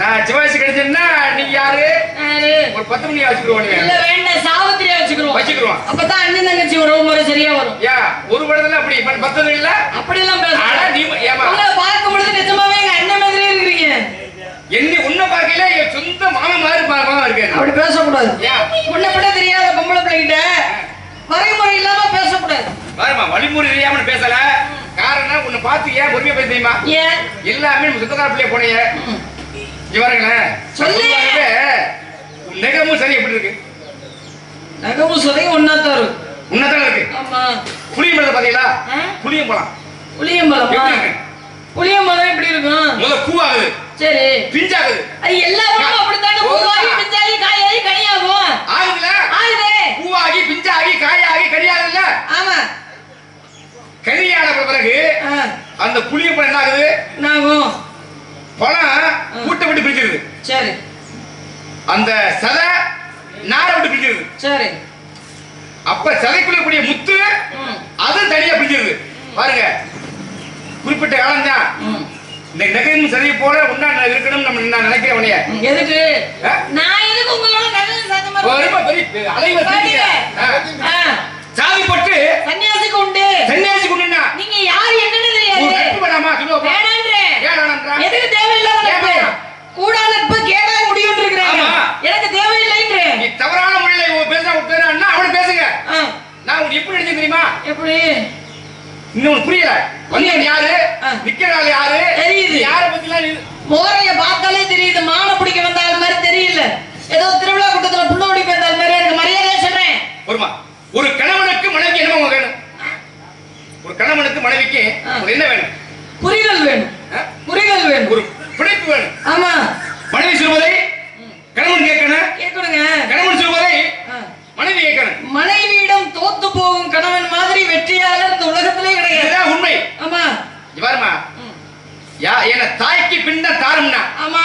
நான் சிவாஜி கிடைச்சேன்னா நீங்க யாரு? ஒரு பத்து மணி வச்சுக்கிடுவோம் இல்ல வேண்டாம். சாவித்திரியா வச்சுக்கிறோம் வச்சுக்கிருவோம். அப்பதான் அண்ணன் தங்கச்சி உறவு முறை சரியா வரும். யா ஒரு படத்துல அப்படி இப்ப பத்தது இல்ல? அப்படியெல்லாம் பேச ஆனா நீ ஏமா. உங்களை பார்க்கும் பொழுது நிஜமாவே எங்க அண்ணன் மாதிரியே இருக்கிறீங்க. என்ன உன்ன பார்க்கல என் சொந்த மாமன் மாதிரி மாமா இருக்கேன் அப்படி பேசக்கூடாது. முன்ன பின்ன தெரியாத பொம்பளை பிள்ளைகிட்ட வரைமுறை இல்லாம பேசக்கூடாது. பாருமா வழிமுறை தெரியாம பேசல. காரணம் உன்னை பார்த்து ஏன் பொறுமையா பேச தெரியுமா? ஏன்? எல்லாமே நம்ம சொந்தக்கார பிள்ளைய போனீங்க இங்க பாருங்களேன் சொல்லு. பொதுவாகவே உன் நெகமும் சரி எப்படி இருக்கு? நகமும் சொல்லையும் ஒன்னா தரும் உன்னதான இருக்கு. ஆமா. புளியம் பழம் பாத்தீங்களா புளியம்பழமா. எப்படி இருக்கு? புளியம்பழம் எப்படி இருக்கும்? முதல்ல பூவாகுது. சரி. பிஞ்சாகுது. அது எல்லா ஊரும் அப்படித்தானே. பூவாகி பிஞ்சாகி காயாகி கனியாகும். ஆகுதுல ஆகுதே. பூவாகி பிஞ்சாகி காயாகி கனியாகுதுல்ல? ஆமா. கனியான பிறகு அந்த புளிய பழம் என்ன ஆகுது என்னாகும்? பழம் கூட்டை விட்டு பிரிச்சிருது சரி. அந்த சதை நாரை விட்டு பிரிச்சிருது சரி. அப்ப சதைக்குள்ள கூடிய முத்து அது தனியா பிரிச்சிருது பாருங்க. குறிப்பிட்ட காலம் தான். இந்த நகையும் சதையை போல ஒன்னா இருக்கணும் நம்ம நான் நினைக்கிறேன் உன்னைய. எதுக்கு? நான் எதுக்கு உங்களோட நல்லது சேர்ந்த மாதிரி ரொம்ப பெரிய அலைவ சாதி போட்டு சன்னியாசிக்கு உண்டு சன்னியாசி கொண்டுனா நீங்க யாரு என்னன்னு தெரியாது. வேணான்றேன். ஏடானன்றா எதுக்கு தேவையில்லாத நட்பு ஏம்மா? கூடா நட்பு கேடா முடியும் இருக்கிறாங்க ஆமா. எனக்கு தேவையில்லைன்றேன் நீ தவறான முறையில பேசுற பேசுறா அவனை பேசுங்க ஆ, நான் உனக்கு எப்படி நினைச்சேன் தெரியுமா எப்படி இன்னும் உனக்கு புரியல வந்தவன் யாரு ஆ. நிக்கிற ஆள் யாரு தெரியுது. யார பத்திலாம் நீ- மோரைய பார்த்தாலே தெரியுது மான பிடிக்க வந்த ஆள் மாதிரி தெரியல ஏதோ திருவிழா கூட்டத்துல புள்ள ஓடி போயிருந்த ஆள் மாதிரி எனக்கு மரியாதையா சொல்றேன் வருமா ஒரு கணவனுக்கு மனைவிக்கு என்னமா வேணும் ஒரு கணவனுக்கு மனைவிக்கு ஆ. ஒரு என்ன வேணும்? புரிதல் வேணும்? புரிதல் வேணும். ஒரு பிணைப்பு வேணும். ஆமா. மனைவி சொல்வதை கணவன் கேட்கணும். கேட்கணுங்க. கணவன் சொல்வதை. மனைவி கேட்கணும். மனைவியிடம் தோத்து போகும் கணவன் மாதிரி வெற்றியாளர் இந்த உலகத்திலே கிடையாது. உண்மை. ஆமா. பாருமா. யா என்ன தாய்க்கு பின்ன தாரும்னா? ஆமா.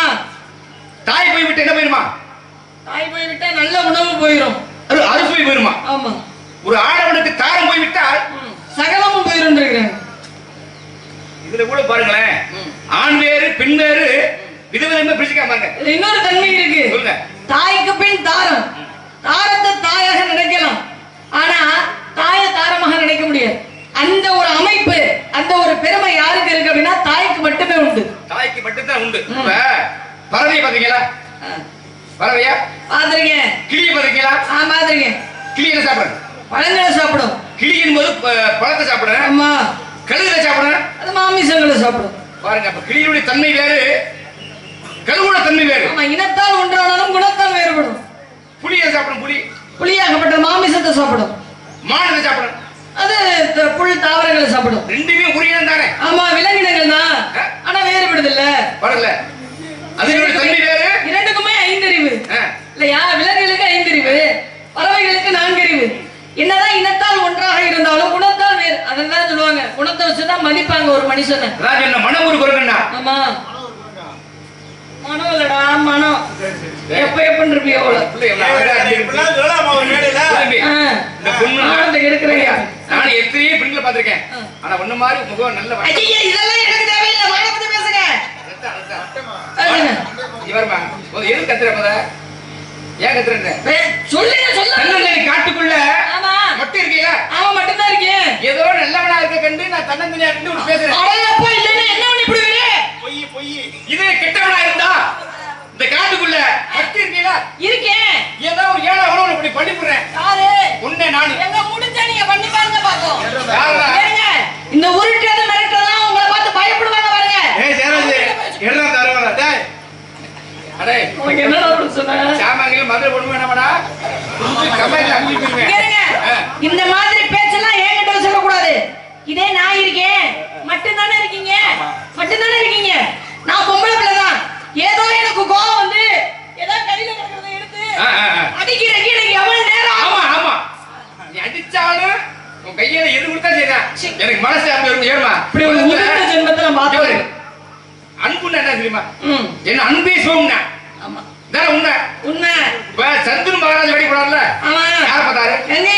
தாய் போய் விட்டு என்ன போயிருமா? தாய் போய் விட்டா நல்ல உணவு போயிடும் அது அறுப்பு போய் போயிருமா? ஆமா. ஒரு ஆடவனுக்கு தாரம் போய் விட்டால். சகலமும் போயிடும் இருக்கிறாங்க இதுல கூட பாருங்களேன். ஆண் வேறு பெண் வேறு. விதவிதமா பிரிச்சுக்காமாங்க இன்னொரு தன்மை இருக்கு. சொல்லுங்க. தாய்க்கு பின் தாரம். தாரத்தை தாயாக நினைக்கலாம். ஆனா தாய தாரமாக நினைக்க முடியாது. அந்த ஒரு அமைப்பு அந்த ஒரு பெருமை யாருக்கு இருக்கு அப்படின்னா தாய்க்கு மட்டுமே உண்டு. தாய்க்கு மட்டும்தான் உண்டு. பறவையை பாத்தீங்களா பறவையா? பாத்துருக்கேன் கிளியை பாத்தீங்களா ஆ பாத்துருக்கேன் கிளி என்ன சாப்பிடுறது பழங்களை சாப்பிடும். கிளி என்பது ப- பழத்தை சாப்பிடுறேன். ஆமா. கழுகுல சாப்பிடுறேன் அது மாமிசங்களை சாப்பிடும் பாருங்க அப்ப கிளியினுடைய தன்மை வேறு கழுகுட தன்மை வேறு. ஆமா இனத்தால் ஒன்றானாலும் குணத்தால் வேறுபடும். புளியை சாப்பிடும் புலி புளியாகப்பட்ட மாமிசத்தை சாப்பிடும் மானத்தை சாப்பிடும் அது புல் தாவரங்களை சாப்பிடும் ரெண்டுமே உரியனம் தானே. ஆமா விலங்கினங்கள் தான் ஆனா வேறுபடுது இல்ல வரல அதனுடைய தன்மை வேறு. இரண்டுக்குமே ஐந்தறிவு. இல்லையா? விலங்குகளுக்கு ஐந்தறிவு. பறவைகளுக்கு நான்கறிவு. என்னதான் இனத்தால் ஒன்றாக இருந்தாலும் குணத்தால் வேறு. அதான் சொல்லுவாங்க குணத்தை வச்சுதான் மதிப்பாங்க ஒரு மனுஷனை. சொன்ன மனம் ஒரு குரங்கண்ணா? ஆமா. மனம் இல்லடா மனம். எப்ப எப்பன்னு இருப்பியோ அவ்வளவு. பிள்ளை எவ்வளவு அழகா இருக்கு. இப்படிலாம் சொல்லலாமா ஒரு மேடையில? தம்பி, ஆ. இந்த பொண்ணு ஆனந்த எடுக்கிறேன் நானும் எத்தனையோ பெண்களை பார்த்திருக்கேன். ஆ. ஆனா ஒண்ணு மாதிரி முகம் நல்ல இதெல்லாம் எனக்கு தேவையில்லை. பத்தி பேசுங்க. இவர்மா எது கத்துற ஏன் கத்துறேன் சொல்லுங்க சொல்லுங்க. தன்னந்தனி மட்டும் இருக்கேன். ஏதோ நல்லவனா இருக்க கண்டு நான் தன்னந்தனியா இருந்து ஒரு பேசுறேன். இல்லைன்னா என்ன பண்ணி விடுவீங்க பொய், பொய். இதே கெட்டவனா இருந்தா இந்த காட்டுக்குள்ள மட்டும் இருக்கீங்களா இருக்கேன். ஏதோ ஒரு ஏழை உணவு இப்படி பண்ணி போடுறேன் யாரு? உன்னை நானு. எங்க முடிஞ்சா நீங்க பண்ணி பாருங்க? ஏங்க இந்த உருட்டது மிரட்டலாம் உங்களை பார்த்து பயப்படுவாங்க பாருங்க. எடுறா தருவாரா? டேய், அடே உனக்கு என்னடா அப்படி சொன்ன சாமான்கள் மதுரை போயிருவேன். இந்த மாதிரி பேச்செல்லாம் என்கிட்ட சொல்லக்கூடாது. இதே நான் இருக்கேன். மட்டும்தானே இருக்கீங்க? மட்டும்தானே இருக்கீங்க? நான் பொம்பளை பிள்ளை தான் ஏதோ எனக்கு கோவம் வந்து ஏதோ கையில கிடக்கிறத எடுத்து. அடிக்கிற கீழே எவ்வளவு நேரம்? ஆமா ஆமா. நீ அடிச்சாலும் உன் கையில எது கொடுத்தா சரிதான் சி. எனக்கு மனசு அப்படி ஏறுமா இப்படி ஒரு ஜென்மத்தை நான் பார்த்தேன் அன்புன்னா என்ன தெரியுமா? என்ன அன்பே சிவம்னா ஆமா தானே உண்மை உண்மை இப்ப சந்துரு மகாராஜ் வெடி போடார்ல யார பார்த்தாரு?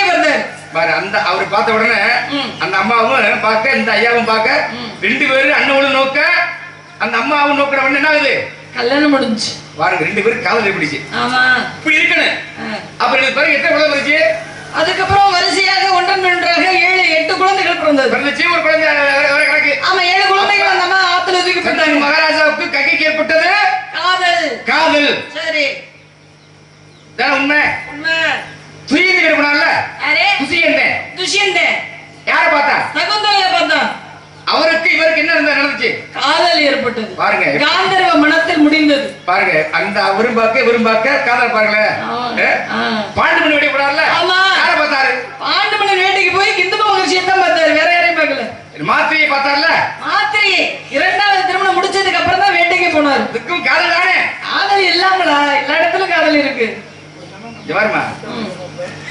வருது பாரு அந்த அவர் பார்த்த உடனே. அந்த அம்மாவும் பார்க்க இந்த ஐயாவும் பார்க்க. ரெண்டு பேரும் அண்ணவளும் நோக்க அந்த அம்மாவும் நோக்கிற உடனே என்ன ஆகுது? கல்யாணம் முடிஞ்சு பாருங்க ரெண்டு பேரும் காதல் எப்படிச்சு ஆமா. இப்படி இருக்கணும். அப்புறம் இது பிறகு எத்தனை குழந்தை வந்துச்சு அதுக்கப்புறம் வரிசையாக ஒன்றன் ஒன்றாக ஏழு எட்டு குழந்தைகள் பிறந்தது. பிறந்துச்சு ஒரு குழந்தை ஆமா ஏழு குழந்தைகள் அந்த அம்மா ஆத்துல மகாராஜாவுக்கு கைக்கு ஏற்பட்டது. காதல். சரி. தானே உண்மை? உண்மை. துரியந்து கிடப்பினால யாரே? துசியந்தேன் துஷ்யந்தன் யார பார்த்தா? சகுந்தலைய பார்த்தான் அவருக்கு இவருக்கு என்ன இருந்தா நடந்துச்சு? காதல் ஏற்பட்டது. பாருங்க. காந்தர்வ மனத்தில் முடிந்தது. பாருங்க. அந்த இவரும் பார்க்க காதல் பாருங்களேன். ஆ. ஏ? ஆ. பாண்டு மணி வெடி போடார்ல ஆமா. யார பார்த்தாரு? ஆண்டுமணி வேட்டைக்கு போய் கிந்தும மகிழ்ச்சியை தான் பார்த்தாரு. வேற யாரையும் பார்க்கல. மாத்திரையை பார்த்தார்ல? மாத்திரை இரண்டாவது திருமணம் முடிச்சதுக்கு அப்புறம் தான் போனாரு இதுக்கும் காதல் தானே? காதல் இல்லாமலா? எல்லா இடத்துலயும் காதல் இருக்கு. இங்க பாருமா. ம்.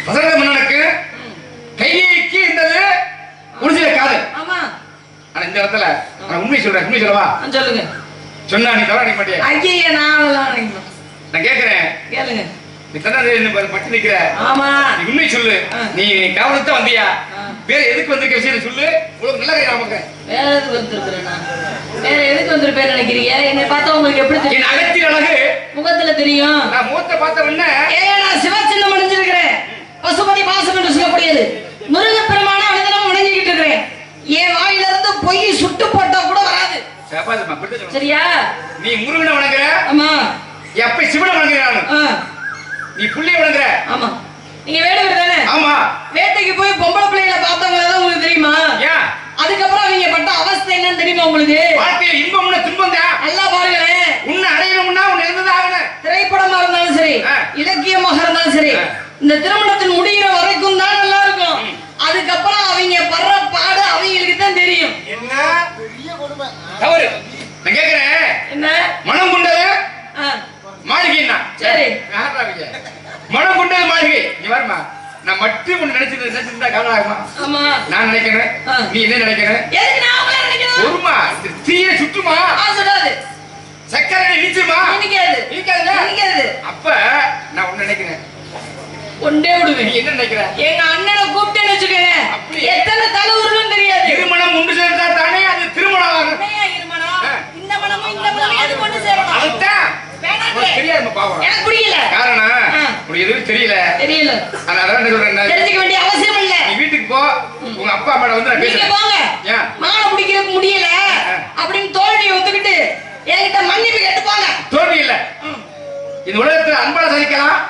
வசந்த மன்னனுக்கு கையைக்கு இருந்தது முடிஞ்ச காதல். ஆமா. ஆனா இந்த இடத்துல நான் உண்மை சொல்றேன் உண்மை சொல்லவா? சொல்லுங்க. சொன்னா நீ தவறா நீ மாட்டியா? ஐயா நான். நான் கேக்குறேன். கேளுங்க. நீ தன்னா பட்டு நிக்கிற. ஆமா. உண்மை சொல்லு. நீ காவலத்தை வந்தியா? ஆ. வேற எதுக்கு வந்திருக்க விஷயம் சொல்லு? உனக்கு நல்ல கை நமக்கு வேற எதுக்கு வந்திருக்கிறேன்? வேற எதுக்கு வந்திருப்பேன் நினைக்கிறீங்க? என்னை பார்த்தா உங்களுக்கு எப்படி தெரியும்? அகத்தின் அழகு. முகத்துல தெரியும். நான் மூத்த பார்த்த உடனே ஏன் நான் சிவச்சின்னம் அணிஞ்சிருக்கிறேன். பசுபதி பாசம் என்று சொல்லக்கூடியது. முருகப்பெருமான அனுதினம் வணங்கிக்கிட்டு இருக்கிறேன். என் வாயில இருந்து பொய் சுட்டு போட்டா கூட வராது. சரியா? நீ முருகனை வணங்குற? ஆமா. எப்ப சிவனை வணங்குறான் நீ புள்ளிய வணங்குற? ஆமா. நீங்க வேடுவர் தானே? ஆமா. வேட்டைக்கு போய் பொம்பளை பிள்ளைகளை பார்த்தவங்க தான் உங்களுக்கு தெரியுமா? அதுக்கப்புறம் அவங்க பட்ட அவஸ்தை என்னன்னு தெரியுமா உங்களுக்கு? வாழ்க்கையில இன்பம்னா துன்பம் தான். நல்லா பாருங்களேன். உன்னை அடையணும்னா உன்னை இருந்தது ஆகணும். திரைப்படமா இருந்தாலும் சரி. இலக்கியமாக இருந்தாலும் சரி. இந்த திருமணத்தில் முடிகிற வரைக்கும் தான் நல்லா இருக்கும் அதுக்கப்புறம் அவங்க படுற பாடு அவங்களுக்கு தான் தெரியும் என்ன தவறு நான் கேக்குறேன் என்ன மனம் கொண்டது ஆ, மாளிகைன்னா சரி. யார்ரா அவங்க? மனம் கொண்டது மாளிகை நீ வரமா நான் மட்டும் ஒண்ணு நினைச்சிட்டு நினைச்சிருந்தா கவலை ஆகுமா ஆமா நான் நினைக்கிறேன் ஆ. நீ என்ன நினைக்கிற? ஒருமா தீய சுற்றுமா? சக்கரை நீச்சுமா? அப்ப நான் ஒண்ணு நினைக்கிறேன். ஒன்றே விடுவேன். என்ன நினைக்கிற? எங்க அண்ணனை கூப்பிட்டேன்னு வச்சுக்கோங்க அப்படி? எத்தனை தலை உருளும் தெரியாது திருமணம் ஒன்று சேர்ந்தா தானே அது திருமணம் ஆகும் என்னையா இருமனம்? ஆ. இந்த மனமும் இந்த மனமும் எது கொண்டு சேரணும் அதுதான் வேணாங்க. உனக்கு தெரியாதுமா பாவம் எனக்கு புரியல காரணம் ஆ. உனக்கு எதுவும் தெரியல தெரியல நான் அதான் என்ன சொல்றேன் நான் தெரிஞ்சுக்க வேண்டிய அவசியம் இல்ல நீ வீட்டுக்கு போ உங்க அப்பா அம்மாட்ட வந்து நான் நீங்க பேசுறேன். போங்க. ஏன்? மாலை பிடிக்கிறதுக்கு முடியல. அப்படின்னு தோல்வியை ஒத்துக்கிட்டு என்கிட்ட மன்னிப்பு கேட்டு போங்க. தோல்வி இல்ல. இந்த உலகத்துல அன்பால சதிக்கலாம்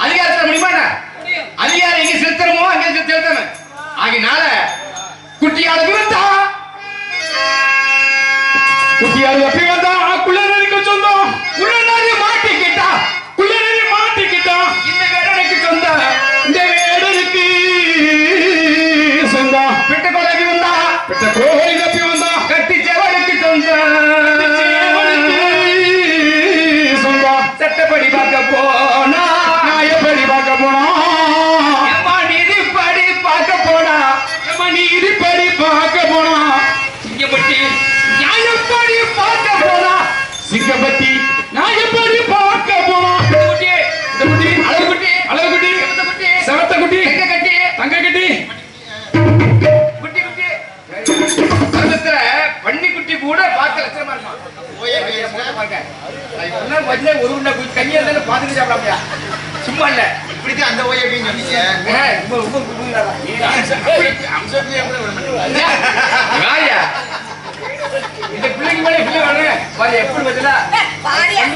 அதிகாரத்துல முடியுமா என்ன? முடியும். அதிகாரம் எங்க செலுத்தணுமோ அங்க செலுத்தணும். ஆகினால குட்டியால விழுந்தா குட்டியால எப்படி வந்தா நான் வந்து ஒரு உருண்டை குச்சி கஞ்சியா இருந்தாலும் பார்த்துட்டு சாப்பிடாமயா? சும்மா இல்ல இப்படித்தான் அந்த ஓயே அப்படின்னு சொன்னீங்க ரொம்ப ரொம்ப? இந்த பிள்ளைக்கு மேல பிள்ளை வேணும். பாரு, எப்படி பார்த்தீங்களா?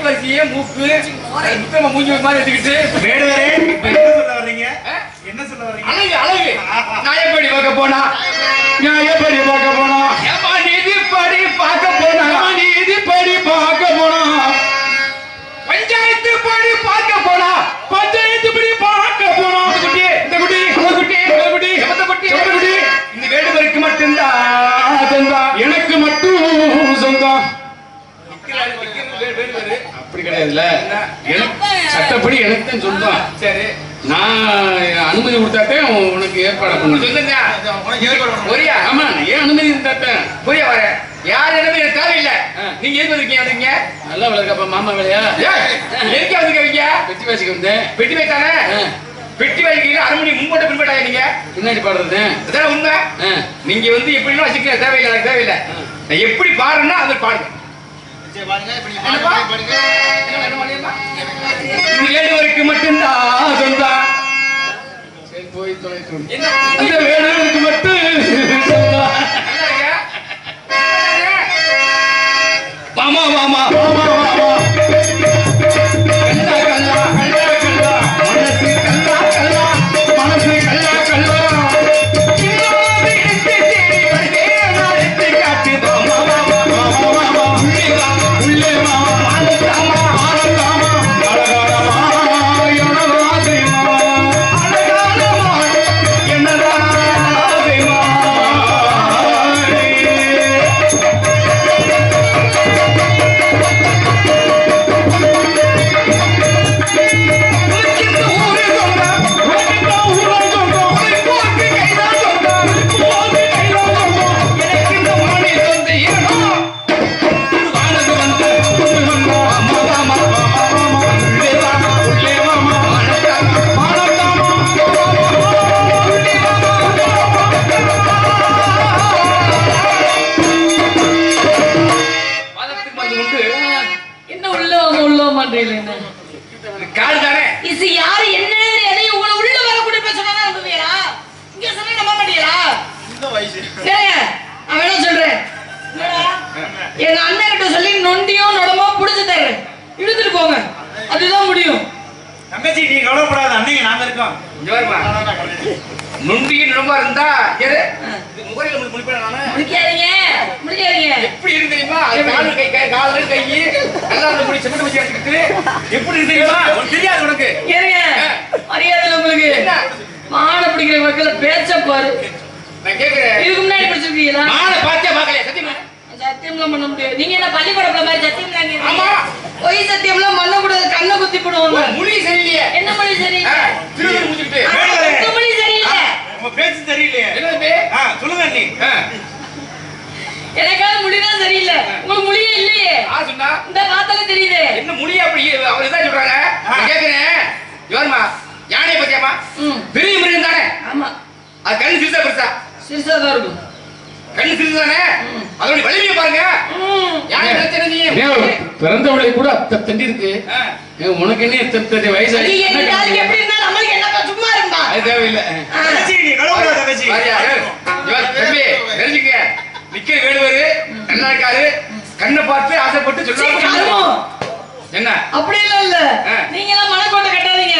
வரிசையே, மூக்கு, முத்தமா மூஞ்சி ஒரு மாதிரி வச்சுக்கிட்டு, வேடுவரே, இப்ப என்ன சொல்ல வர்றீங்க? என்ன சொல்ல வர்றீங்க அழகு, அழகு. நியாயப்படி பார்க்க போனா நியாயப்படி பார்க்க போனா எனக்கு சட்டப்படி எனக்கு தான் சொந்தம் சரி. நான் அனுமதி கொடுத்தாத்தேன் உனக்கு ஏற்பாடு பண்ணணும். ஒரியா ஆமா ஏன் அனுமதி இருந்தாத்தேன் புரிய வர. யார் எனக்கு எனக்கு தேவையில்லை. நீங்க எங்க வந்திருக்கீங்க வந்தீங்க நல்லா விளக்கப்ப மாமா வேலையா? எதுக்கு வந்திருக்கீங்க வெற்றி வாசிக்க வந்தேன். பெட்டி ஆ. பெட்டி வைக்கிறீங்க அரை முன்போட்ட பின்பட்டாங்க நீங்க. பின்னாடி பாடுறது. அதான் உண்மை. நீங்க வந்து எப்படின்னு வச்சுக்க தேவையில்லை எனக்கு தேவையில்லை. நான் எப்படி பாடுறேன்னா அது பாடுங்க. வேடுவருக்கு மட்டும்தான் சொந்தம் போய் தொலைத்து வேடுவருக்கு மட்டும். என்ன? காடு தானே இது யாரு என்ன எதையும் உங்களை உள்ள வரக்கூடிய சொன்னா நம்புவீங்களா? இங்க சொன்னா நம்ப மாட்டீங்களா? நான் வேணா சொல்றேன். என்னடா? எங்க அண்ணன் கிட்ட சொல்லி நொண்டியும் நொடமோ புடிச்சு தர்றேன். இழுத்துட்டு போங்க. அதுதான் முடியும். தங்கச்சி நீ கவலைப்படாத. அன்னைக்கு நாங்க இருக்கோம். இங்க வருமா நுண்டியின் ரொம்ப இருந்தா முகரையில முடி- முடிப்பேன் நானு. முடிக்காதீங்க முடிக்காதீங்க எப்படி இருக்கு தெரியுமா? அது காலு கை கை காலு கை நல்லா அந்த முடி செம்மட்ட வச்சு எடுத்துக்கிட்டு எப்படி இருக்கு தெரியுமா? உனக்கு தெரியாது உனக்கு. ஏறுங்க மரியாதை உங்களுக்கு. என்ன? மானை பிடிக்கிற மக்கள் பேச்ச பாரு. நான் கேக்குறேன். இதுக்கு முன்னாடி பிடிச்சிருக்கீங்களா மாலை பார்த்தே பார்க்கலையா? சத்தியமா? சத்தியம்லாம் பண்ண முடியாது. நீங்க என்ன பள்ளிக்கூடத்துல மாதிரி சத்தியம் ஆமா. பொய் சத்தியம்லாம் பண்ணக்கூடாது. கண்ணை குத்தி போடுவாங்க. முடி சரியில்லையே. என்ன மொழி திருவள்ளுவர் முடிச்சுக்கிட்டு. ஆ, உங்க மொழி சரியில்லை உங்க பேச்சு தெரியலையே என்ன சொல்லுங்க நீ எனக்காவது மொழிதான் சரியில்லை. உங்களுக்கு மொழியே இல்லையே. சொன்னா? இந்த பார்த்தாலே தெரியுது. என்ன முடி அப்படி? அவர் இதான் சொல்றாங்க கேக்குறேன். யோர்மா யானையை பத்தியாமா? ம். பெரிய மிருகம் தானே? ஆமா. அது கண்ணு சிறுசா பெருசா? சிறுசா தான் இருக்கும். கண்ணு சிறுசு தானே? அதோட வலிமையை பாருங்க. ம். யானை ஏன் பிறந்தவளை கூட அத்தை தண்டி இருக்கு. உனக்கு என்ன எத்தனை வயசு? எப்படி இருந்தாலும் நம்மளுக்கு என்னப்பா சும்மா இருக்கும்பா அது தேவையில்லை. தெரிஞ்சுக்க. நிக்கிற வேடுவாரு நல்லா இருக்காரு கண்ணை பார்த்து ஆசைப்பட்டு சொல்லுவாங்க. என்ன? அப்படி இல்ல. ஆ. நீங்க எல்லாம் மனக்கோட்டை கட்டாதீங்க.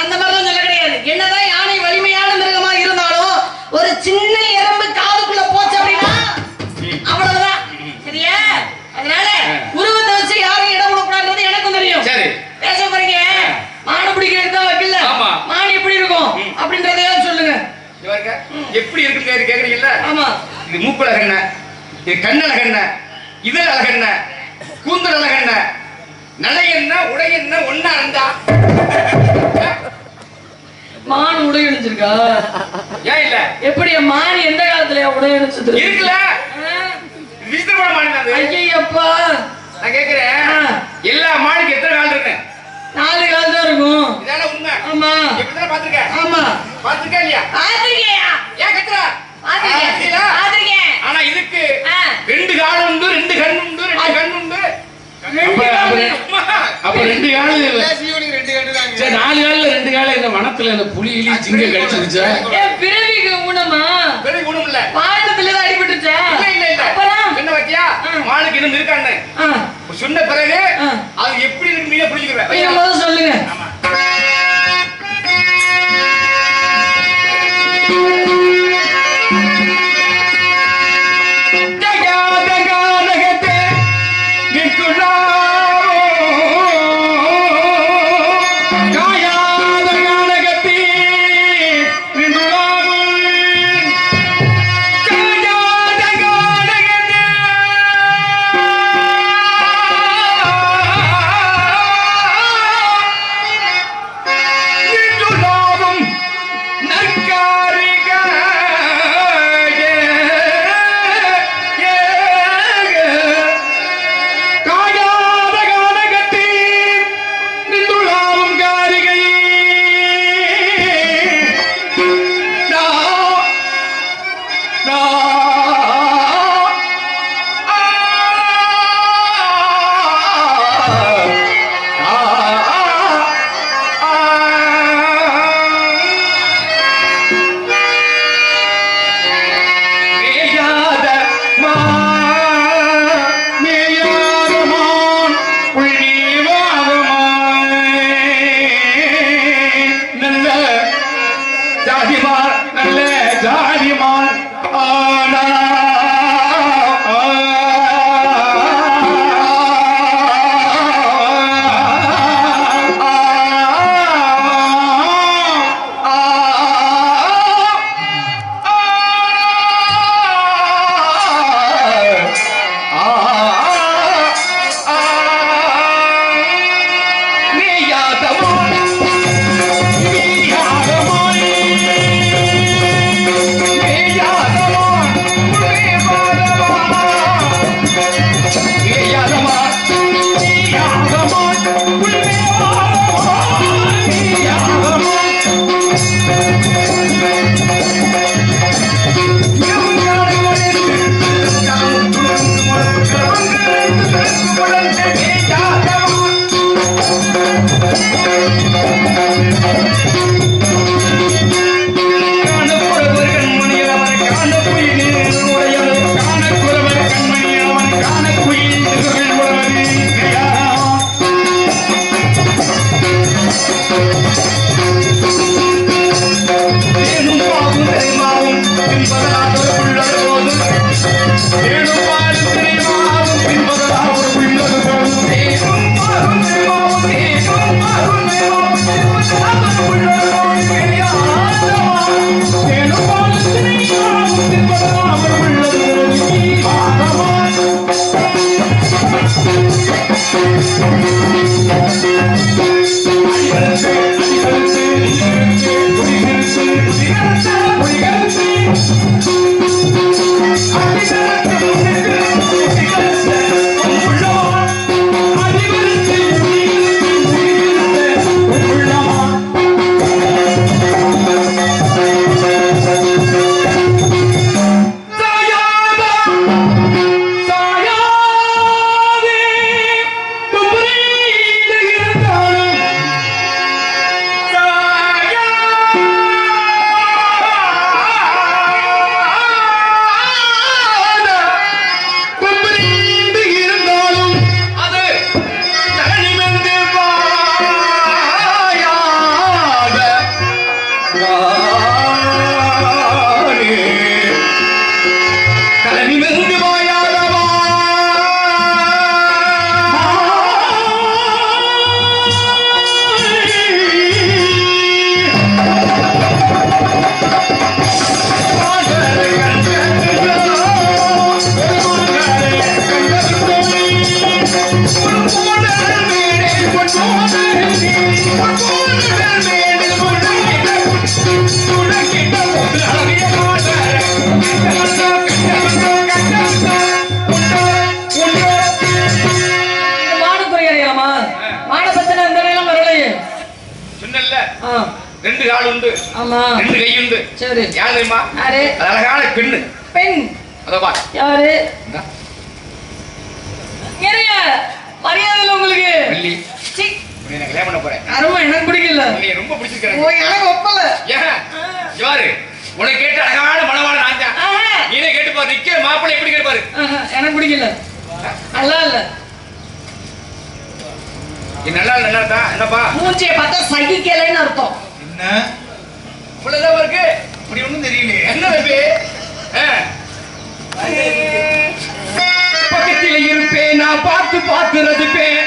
அந்த மாதிரிலாம் சொல்ல கிடையாது. என்னதான் யானை வலிமையான மிருகமா இருந்தாலும் ஒரு சின்ன எறும்பு காதுக்குள்ள போச்சு அப்படின்னா அவ்வளவுதான். சரியா? அதனால. உருவத்தை வச்சு யாரும் இடம் கொடுக்கூடாது எனக்கும் தெரியும். சரி. பேச போறீங்க? மாடு பிடிக்கிறது தான் வைக்கல. மாடு எப்படி இருக்கும்? அப்படின்றதையாவது சொல்லுங்க. எப்படி இருக்குன்னு கேக்குறீ- கேக்குறீங்கல்ல? ஆமா. இது மூக்கு அழகண்ண இது கண் அழகண்ண இதழ் அழகண்ண கூந்தல் அழகண்ண நடை என்ன உடை என்ன ஒன்னா இருந்தா? மான் உடை அணிஞ்சிருக்கா? ஏன் இல்ல? எப்படி மான் எந்த காலத்துல உடை அணிச்சது இருக்குல்ல? விசித்திரமான அது. ஐயப்பா நான் கேக்குறேன். எல்லா மாடுக்கு எத்தனை கால் இருக்கு? நாலு கால் தான் இருக்கும். இதான உண்மை. ஆமா. எப்படிதான் பாத்துருக்க ஆமா. பாத்துருக்கா இல்லையா? பாத்திருக்கியா ஏன் கத்துற? பாத்திருக்கேன்? பாத்திருக்கேன் ஆனா இதுக்கு ஆ. ரெண்டு கால் உண்டு ரெண்டு கண் உண்டு ரெண்டு கண் உண்டு. ரெண்டு அப்ப- காலு. ரெண்டு காலு. சரி நாலு காலில் ரெண்டு கால இந்த வனத்துல இந்த புலி இலி சிங்க கடிச்சிருச்சா? பிறவிக்கு ஊனமா? பெரிய குணம் இல்ல தான் அடிபட்டுச்சா? இல்ல இல்ல இல்ல. என்ன பாத்தியா ஆ. மானுக்கு இன்னும் இருக்கான்னு. சொன்ன பிறகு. அது எப்படி இருக்கு நீங்க புரிஞ்சுக்கிறேன் சொல்லுங்க. ரெண்டு கால் உண்டு. ஆமா. ரெண்டு கை உண்டு. சரி. யார் தெரியுமா? யாரு? அழகான பெண்ணு. பெண். அதோ பா யாரு? நிறைய மரியாதை இல்ல உங்களுக்கு. வள்ளி சீ, நான் கல்யாணம் பண்ண போறேன். அருமை எனக்கு பிடிக்கல. உன்னை ரொம்ப பிடிச்சிருக்கிறேன். ஓ, எனக்கு ஒப்பல. ஏன் யாரு உனக்கு கேட்ட அழகான மனவாள நான் தான். நீனே கேட்டு பாரு. நிக்கிற மாப்பிள்ளை எப்படி கேட்பாரு எனக்கு பிடிக்கல. நல்லா இல்ல. நீ நல்லா நல்லா என்னப்பா? மூஞ்சியை பார்த்தா சகிக்கலைன்னு அர்த்தம். என்ன? இவ்வளவுதான் இருக்கு. அப்படி ஒன்றும் தெரியல என்ன தம்பி பக்கத்தில் இருப்பேன் நான் பார்த்து பார்த்து ரசிப்பேன்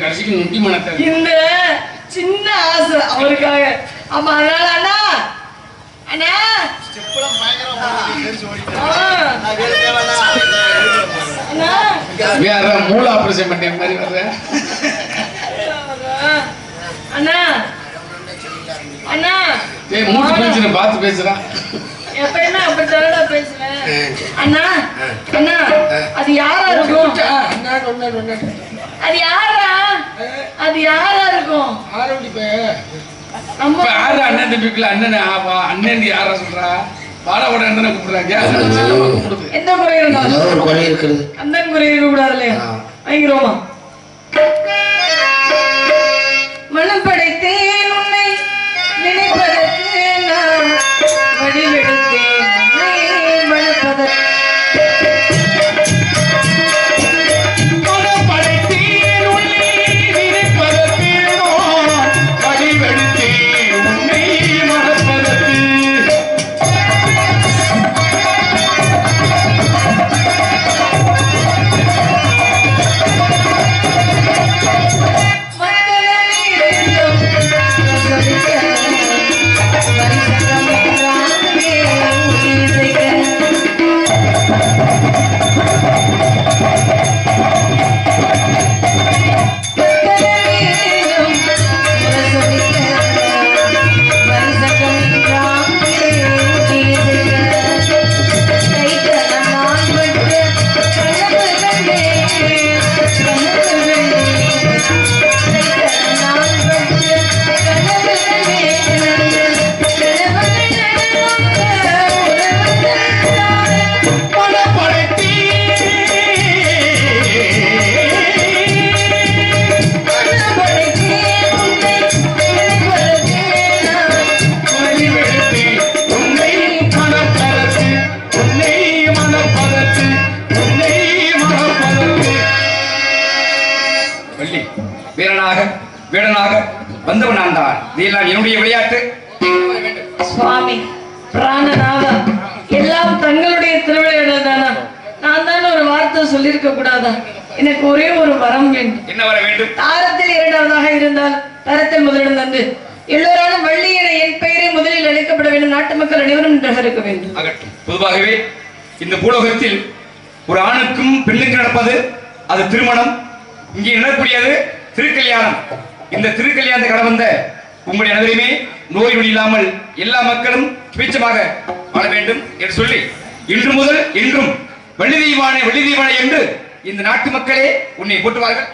கடைசிக்கு நுட்டி மனத்தை. இந்த சின்ன ஆசை அவருக்காக. ஆமா அதனால அண்ணா. அண்ணா. வேற மூளை ஆபரேஷன் பண்ண மாதிரி வர்ற? அண்ணா. அண்ணா. ஏய் மூச்சு பேசுற பார்த்து பேசுறா எப்பயுமே அப்படி தரடா பேசுவேன் அண்ணா அண்ணா அது யாரா இருக்கும்? அது யாரா? அது யாரா இருக்கும்? நம்ம இப்ப யாரு அண்ணன் தம்பிக்குள்ள அண்ணன் அண்ணன் யாரா சொல்றா? பாடவோட அண்ணனை கூப்பிடுறாங்க எந்த குறை இருந்தாலும் குறை இருக்கிறது. அந்த குறை இருக்க கூடாது இல்லையா வாங்கிருவோமா மனம் படைத்தேன் வந்தவன் நான் தான். இதெல்லாம் என்னுடைய விளையாட்டு. சுவாமி பிராணநாதா எல்லாம் தங்களுடைய திருவிளையாடல் தானா? நான் தான் ஒரு வார்த்தை சொல்லியிருக்க கூடாதா? எனக்கு ஒரே ஒரு வரம் வேண்டும். என்ன வர வேண்டும்? தாரத்தில் இரண்டாவதாக இருந்தால் தரத்தில் முதலிடம் தந்து எல்லோராலும் வள்ளி என என் பெயரை முதலில் அழைக்கப்பட வேண்டும். நாட்டு மக்கள் அனைவரும் நன்றாக இருக்க வேண்டும். ஆகட்டும் பொதுவாகவே இந்த பூலோகத்தில் ஒரு ஆணுக்கும் பெண்ணுக்கு நடப்பது அது திருமணம். இங்கே நடக்கக்கூடியது திருக்கல்யாணம். இந்த திருக்கல்யாணத்தை கட வந்த உங்களுடைய அனைவருமே நோய் நொடி இல்லாமல் எல்லா மக்களும் சுபிச்சமாக வாழ வேண்டும் என்று சொல்லி இன்று முதல் என்றும் வெள்ளி தெய்வானே வெள்ளி தெய்வானே என்று இந்த நாட்டு மக்களே உன்னை போற்றுவார்கள்.